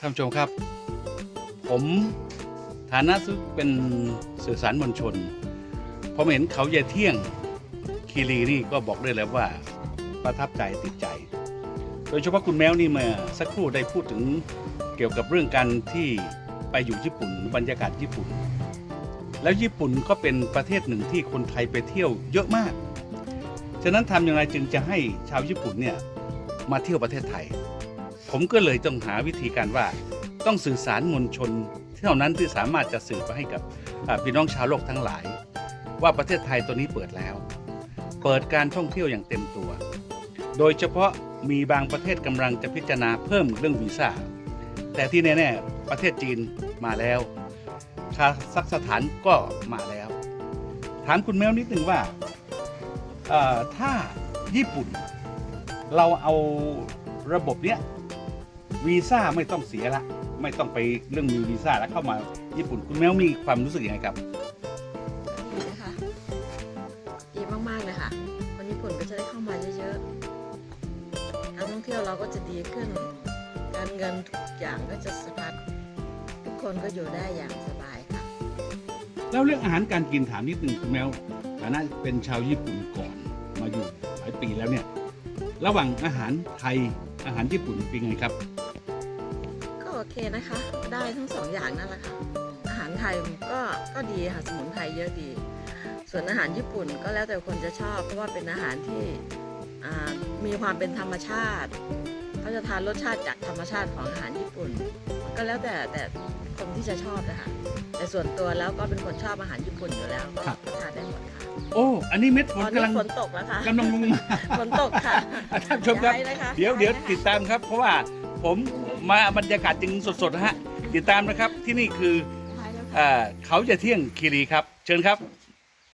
ท่านผู้ชมครับ ผมฐานะซึ่งเป็นสื่อสารมวลชนพอมเห็นเขาใหญ่เที่ยงคีรีนี่ก็บอกได้แล้วว่าประทับใจติดใจ โดยเฉพาะคุณแมวนี่เมื่อสักครู่ได้พูดถึงเกี่ยวกับเรื่องการที่ไปอยู่ญี่ปุ่นบรรยากาศญี่ปุ่น แล้วญี่ปุ่นก็เป็นประเทศหนึ่งที่คนไทยไปเที่ยวเยอะมาก ฉะนั้นทำอย่างไรจึงจะให้ชาวญี่ปุ่นเนี่ยมาเที่ยวประเทศไทย ผมก็เลยต้องหาวิธีการว่าต้องสื่อสารมวลชนเท่านั้นที่สามารถจะสื่อไปให้กับพี่น้องชาวโลกทั้งหลาย ว่าประเทศไทยตัวนี้เปิดแล้ว เปิดการท่องเที่ยวอย่างเต็มตัว โดยเฉพาะมีบางประเทศกำลังจะพิจารณาเพิ่มเรื่องวีซ่าแต่ที่แน่ๆประเทศจีนมาแล้วคาซักสถานก็มาแล้ว ถามคุณแมวนิดนึงว่าถ้าญี่ปุ่น เราเอาระบบเนี้ย วีซ่าไม่ต้องเสียละ ไม่ต้องไปเรื่องมีวีซ่าแล้วเข้ามาญี่ปุ่นคุณแมวมีความรู้สึกยังไงครับ ดีนะคะดีมากๆเลยค่ะคนญี่ปุ่นก็จะได้เข้ามาเยอะๆการท่องเที่ยวเราก็จะดีขึ้น การเงินทุกอย่างก็จะสะพัดทุกคนก็อยู่ได้อย่างสบายค่ะ แล้วเรื่องอาหารการกินถามนิดนึงคุณแมวฐานะเป็นชาวญี่ปุ่นก่อนมาอยู่หลายปีแล้วเนี่ย ระหว่างอาหารไทยอาหารญี่ปุ่นเป็นไงครับก็โอ เคนะคะ ได้ทั้งสองอย่างนั่นแหละค่ะ อาหารไทยก็ก็ดีค่ะสมุนไพรเยอะดี ส่วนอาหารญี่ปุ่นก็แล้วแต่คนจะชอบ เพราะว่าเป็นอาหารที่อ่ามีความเป็นธรรมชาติเขาจะทานรสชาติจากธรรมชาติของอาหารญี่ปุ่น ก็แล้วแต่แต่คนที่จะชอบนะคะแต่ส่วนตัวแล้วก็เป็นคนชอบอาหารญี่ปุ่นอยู่แล้วก็ครับทานได้หมดค่ะโอ้ อันนี้เม็ดฝตนอนกำนี้ลังฝนตกแล้วค่ะกำลังลงมาฝนตกค่ะท่านผู้ชมครับย้ายนะคะเดี๋ยวเดี๋ยวย้านะคะติดตามครับ เพราะว่า ผมมาบรรยากาศจริงสดๆนะฮะติดตามนะครับที่นี่คือย้ายแล้วค่ะเอ่อเขาจะเที่ยงคีรีครับ เชิญครับ